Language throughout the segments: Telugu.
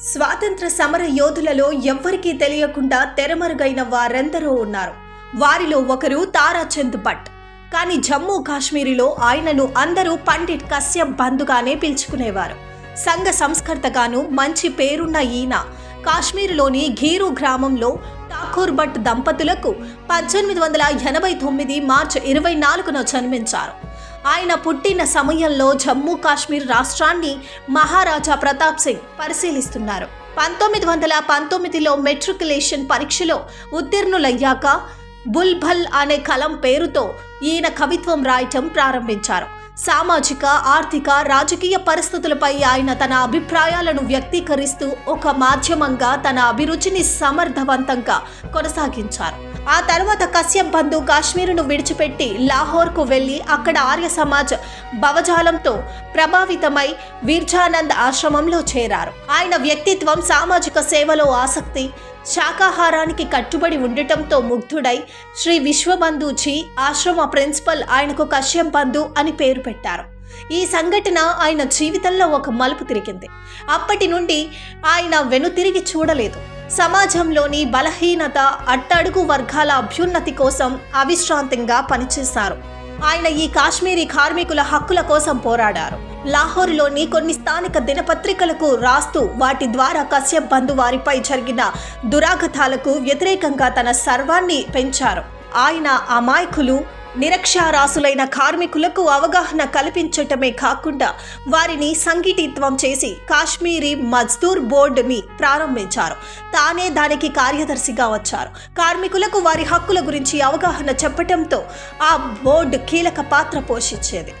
స్వాతంత్ర సమర యోధులలో ఎవ్వరికీ తెలియకుండా తెరమరుగైన వారెందరో ఉన్నారు. వారిలో ఒకరు తారాచంద్ భట్. కానీ జమ్మూ కాశ్మీరులో ఆయనను అందరూ పండిట్ కశ్యప్ బంధుగానే పిలుచుకునేవారు. సంఘ సంస్కర్తగాను మంచి పేరున్న ఈయన కాశ్మీరులోని ఘీరు గ్రామంలో ఠాకూర్ భట్ దంపతులకు పద్దెనిమిది వందల ఎనభై తొమ్మిది మార్చి ఇరవై నాలుగున జన్మించారు. ఆయన పుట్టిన సమయంలో జమ్మూ కాశ్మీర్ రాష్ట్రాన్ని మహారాజా ప్రతాప్ సింగ్ పరిశీలిస్తున్నారు. పంతొమ్మిది వందల పంతొమ్మిదిలో మెట్రికులేషన్ పరీక్షలో ఉత్తీర్ణులయ్యాక బుల్బల్ అనే కలం పేరుతో ఈయన కవిత్వం రాయటం ప్రారంభించారు. సామాజిక ఆర్థిక రాజకీయ పరిస్థితులపై ఆయన తన అభిప్రాయాలను వ్యక్తీకరిస్తూ ఒక మాధ్యమంగా తన అభిరుచిని సమర్థవంతంగా కొనసాగించారు. ఆ తర్వాత కశ్యప్ బంధు కాశ్మీరును విడిచిపెట్టి లాహోర్కు వెళ్ళి అక్కడ ఆర్య సమాజ్ భవజాలంతో ప్రభావితమై వీర్జానంద్ ఆశ్రమంలో చేరారు. ఆయన వ్యక్తిత్వం సామాజిక సేవలో ఆసక్తి శాకాహారానికి కట్టుబడి ఉండటంతో ముగ్ధుడై శ్రీ విశ్వబంధుచి ఆశ్రమ ప్రిన్సిపల్ ఆయనకు కశ్యం బంధు అని పేరు పెట్టారు. ఈ సంఘటన ఆయన జీవితంలో ఒక మలుపు తిరిగింది. అప్పటి నుండి ఆయన వెనుతిరిగి చూడలేదు. సమాజంలోని బలహీనత అట్టడుగు వర్గాల అభ్యున్నతి కోసం అవిశ్రాంతంగా పనిచేశారు. ఆయన ఈ కాశ్మీరీ కార్మికుల హక్కుల కోసం పోరాడారు. లాహోర్లోని కొన్ని స్థానిక దినపత్రికలకు రాస్తూ వాటి ద్వారా కశ్యప్ బంధు వారిపై జరిగిన దురాగతాలకు వ్యతిరేకంగా తన సర్వాన్ని పెంచారు. ఆయన అమాయకులు నిరక్షరాసులైన కార్మికులకు అవగాహన కల్పించటమే కాకుండా వారిని సంఘటిత్వం చేసి కాశ్మీరీ మజ్దూర్ బోర్డుని ప్రారంభించారు. తానే దానికి కార్యదర్శిగా వచ్చారు. కార్మికులకు వారి హక్కుల గురించి అవగాహన చెప్పటంతో ఆ బోర్డు కీలక పాత్ర పోషించేది.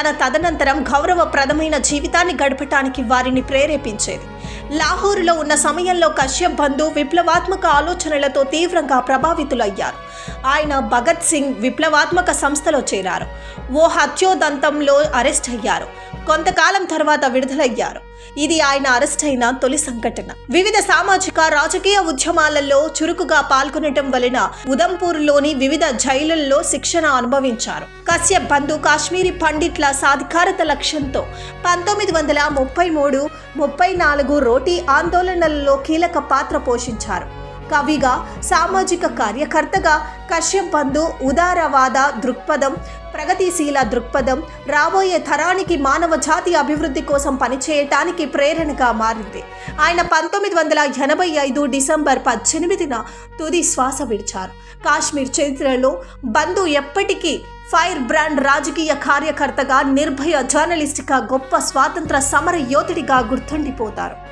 తన తదనంతరం గౌరవప్రదమైన జీవితాన్ని గడపటానికి వారిని ప్రేరేపించేది. లాహోరులో ఉన్న సమయంలో కశ్యప్ బంధు విప్లవాత్మక ఆలోచనలతో తీవ్రంగా ప్రభావితులయ్యారు. ఆయన భగత్ సింగ్ విప్లవాత్మక సంస్థలో చేరారు. ఓ హత్యోదంతంలో అరెస్ట్ అయ్యారు. కొంతకాలం తర్వాత విడుదలయ్యారు. ఇది ఆయన అరెస్ట్ అయిన తొలి సంఘటన. వివిధ సామాజిక రాజకీయ ఉద్యమాలలో చురుకుగా పాల్గొనటం వలన ఉదంపూర్లోని వివిధ జైలుల్లో శిక్షణ అనుభవించారు. కశ్యప్ బంధు కాశ్మీరీ పండిట్ల సాధికారత లక్ష్యంతో పంతొమ్మిది వందల ముప్పై మూడు ముప్పై నాలుగు రోటీ ఆందోళనలలో కీలక పాత్ర పోషించారు. కవిగా సామాజిక కార్యకర్తగా కశ్యప్ బంధు ఉదారవాద దృక్పథం ప్రగతిశీల దృక్పథం రాబోయే తరానికి మానవ జాతి అభివృద్ధి కోసం పనిచేయటానికి ప్రేరణగా మారింది. ఆయన పంతొమ్మిది వందల ఎనభై ఐదు డిసెంబర్ పద్దెనిమిదిన తుది శ్వాస విడిచారు. కాశ్మీర్ చరిత్రలో బంధు ఎప్పటికీ ఫైర్ బ్రాండ్ రాజకీయ కార్యకర్తగా నిర్భయ జర్నలిస్ట్గా గొప్ప స్వాతంత్ర సమర యోధుడిగా గుర్తుండిపోతారు.